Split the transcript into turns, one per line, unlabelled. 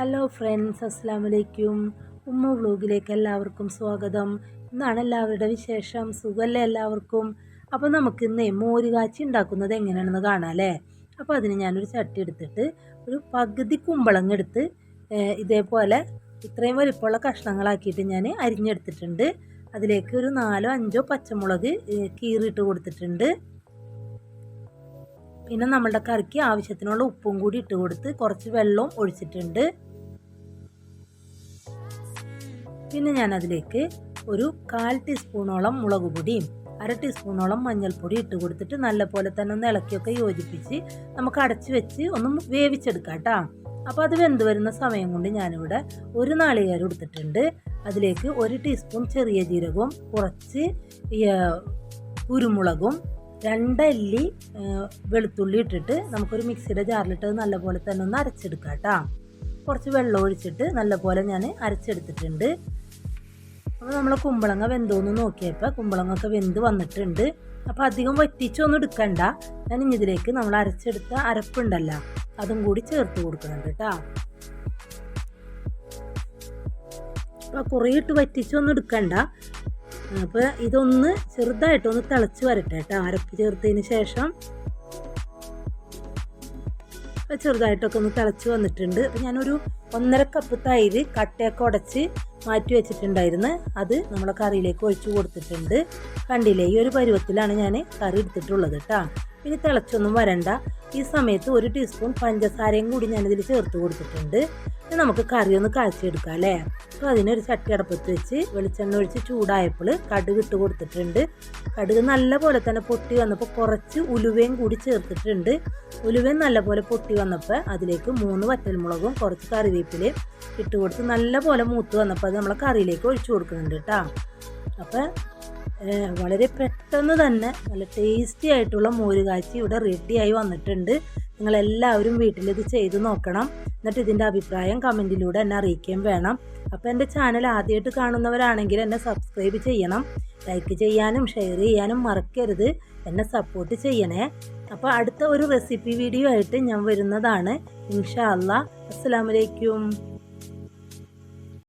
Hello friends അസ്സാം വലൈക്കും ഉമ്മ വ്ലോഗിലേക്ക് എല്ലാവർക്കും സ്വാഗതം. ഇന്നാണ് എല്ലാവരുടെ വിശേഷം. സുഖമല്ലേ എല്ലാവർക്കും? അപ്പോൾ നമുക്ക് ഇന്ന് മോര് കാച്ചി ഉണ്ടാക്കുന്നത് എങ്ങനെയാണെന്ന് കാണാം അല്ലേ? അപ്പോൾ അതിന് ഞാനൊരു ചട്ടി എടുത്തിട്ട് ഒരു പകുതി കുമ്പളങ്ങ എടുത്ത് ഇതേപോലെ ഇത്രയും വലിപ്പമുള്ള കഷ്ണങ്ങളാക്കിയിട്ട് ഞാൻ അരിഞ്ഞെടുത്തിട്ടുണ്ട്. അതിലേക്ക് ഒരു നാലോ അഞ്ചോ പച്ചമുളക് കീറിയിട്ട് കൊടുത്തിട്ടുണ്ട്. പിന്നെ നമ്മളുടെ കറിക്ക് ആവശ്യത്തിനുള്ള ഉപ്പും കൂടി ഇട്ട് കൊടുത്ത് കുറച്ച് വെള്ളവും ഒഴിച്ചിട്ടുണ്ട്. പിന്നെ ഞാൻ അതിലേക്ക് ഒരു കാൽ ടീസ്പൂണോളം മുളക് പൊടിയും അര ടീസ്പൂണോളം മഞ്ഞൾപ്പൊടി ഇട്ട് കൊടുത്തിട്ട് നല്ലപോലെ തന്നെ ഒന്ന് ഇളക്കിയൊക്കെ യോജിപ്പിച്ച് നമുക്ക് അടച്ച് വെച്ച് ഒന്ന് വേവിച്ചെടുക്കാം കേട്ടോ. അപ്പോൾ അത് വെന്ത് വരുന്ന സമയം കൊണ്ട് ഞാനിവിടെ ഒരു നാളികേരം എടുത്തിട്ടുണ്ട്. അതിലേക്ക് ഒരു ടീസ്പൂൺ ചെറിയ ജീരകവും കുറച്ച് കുരുമുളകും രണ്ടല്ലി വെളുത്തുള്ളി ഇട്ടിട്ട് നമുക്കൊരു മിക്സിയുടെ ജാറിലിട്ട് നല്ലപോലെ തന്നെ ഒന്ന് അരച്ചെടുക്കാം കേട്ടോ. കുറച്ച് വെള്ളം ഒഴിച്ചിട്ട് നല്ലപോലെ ഞാൻ അരച്ചെടുത്തിട്ടുണ്ട്. അപ്പോൾ നമ്മൾ കുമ്പളങ്ങ വെന്തോന്ന് നോക്കിയപ്പോൾ കുമ്പളങ്ങൊക്കെ വെന്ത് വന്നിട്ടുണ്ട്. അപ്പോൾ അധികം വറ്റിച്ചൊന്നും എടുക്കണ്ട. ഞാൻ ഇതിലേക്ക് നമ്മൾ അരച്ചെടുത്ത അരപ്പുണ്ടല്ലോ അതും കൂടി ചേർത്ത് കൊടുക്കുന്നുണ്ട് കേട്ടോ. അപ്പോൾ കുറേ ഇട്ട് വറ്റിച്ചൊന്നും എടുക്കണ്ട. അപ്പോൾ ഇതൊന്ന് ചെറുതായിട്ടൊന്ന് തിളച്ച് വരട്ടെ കേട്ടോ അരപ്പ് ചേർത്തതിന് ശേഷം. ചെറുതായിട്ടൊക്കെ ഒന്ന് തിളച്ച് വന്നിട്ടുണ്ട്. അപ്പോൾ ഞാനൊരു ഒന്നര കപ്പ് തൈര് കട്ടയൊക്കെ ഉടച്ച് മാറ്റി വെച്ചിട്ടുണ്ടായിരുന്നു. അത് നമ്മുടെ കറിയിലേക്ക് ഒഴിച്ചു കൊടുത്തിട്ടുണ്ട്. കണ്ടില്ലേ? ഈ ഒരു പരുവത്തിലാണ് ഞാൻ കറി എടുത്തിട്ടുള്ളത് കേട്ടോ. ഇനി തിളച്ചൊന്നും വരണ്ട. ഈ സമയത്ത് ഒരു ടീസ്പൂൺ പഞ്ചസാരയും കൂടി ഞാനിതിൽ ചേർത്ത് കൊടുത്തിട്ടുണ്ട്. നമുക്ക് കറി ഒന്ന് കാച്ചിയെടുക്കാം അല്ലേ? അപ്പോൾ അതിനൊരു ചട്ടി അടപ്പത്ത് വെച്ച് വെളിച്ചെണ്ണ ഒഴിച്ച് ചൂടായപ്പോൾ കടുക് ഇട്ട് കൊടുത്തിട്ടുണ്ട്. കടുക് നല്ല പോലെ തന്നെ പൊട്ടി വന്നപ്പോൾ കുറച്ച് ഉലുവയും കൂടി ചേർത്തിട്ടുണ്ട്. ഉലുവയും നല്ല പോലെ പൊട്ടി വന്നപ്പോൾ അതിലേക്ക് മൂന്ന് വറ്റൽമുളകും കുറച്ച് കറിവേപ്പിലയും ഇട്ട് കൊടുത്ത് നല്ല പോലെ മൂത്ത് വന്നപ്പോൾ അത് നമ്മളെ കറിയിലേക്ക് ഒഴിച്ചു കൊടുക്കുന്നുണ്ട് കേട്ടോ. അപ്പോൾ വളരെ പെട്ടെന്ന് തന്നെ നല്ല ടേസ്റ്റി ആയിട്ടുള്ള മോര് കാച്ചി ഇവിടെ റെഡിയായി വന്നിട്ടുണ്ട്. നിങ്ങളെല്ലാവരും വീട്ടിലിത് ചെയ്തു നോക്കണം. എന്നിട്ട് ഇതിന്റെ അഭിപ്രായം കമന്റിലൂടെ എന്നെ അറിയിക്കുകയും വേണം. അപ്പോൾ എന്റെ ചാനൽ ആദ്യമായിട്ട് കാണുന്നവരാണെങ്കിൽ എന്നെ സബ്സ്ക്രൈബ് ചെയ്യണം. ലൈക്ക് ചെയ്യാനും ഷെയർ ചെയ്യാനും മറക്കരുത്. എന്നെ സപ്പോർട്ട് ചെയ്യണേ. അപ്പോൾ അടുത്ത ഒരു റെസിപ്പി വീഡിയോ ആയിട്ട് ഞാൻ വരുന്നതാണ്. ഇൻഷാ അല്ലാ അസ്സലാമലൈക്കും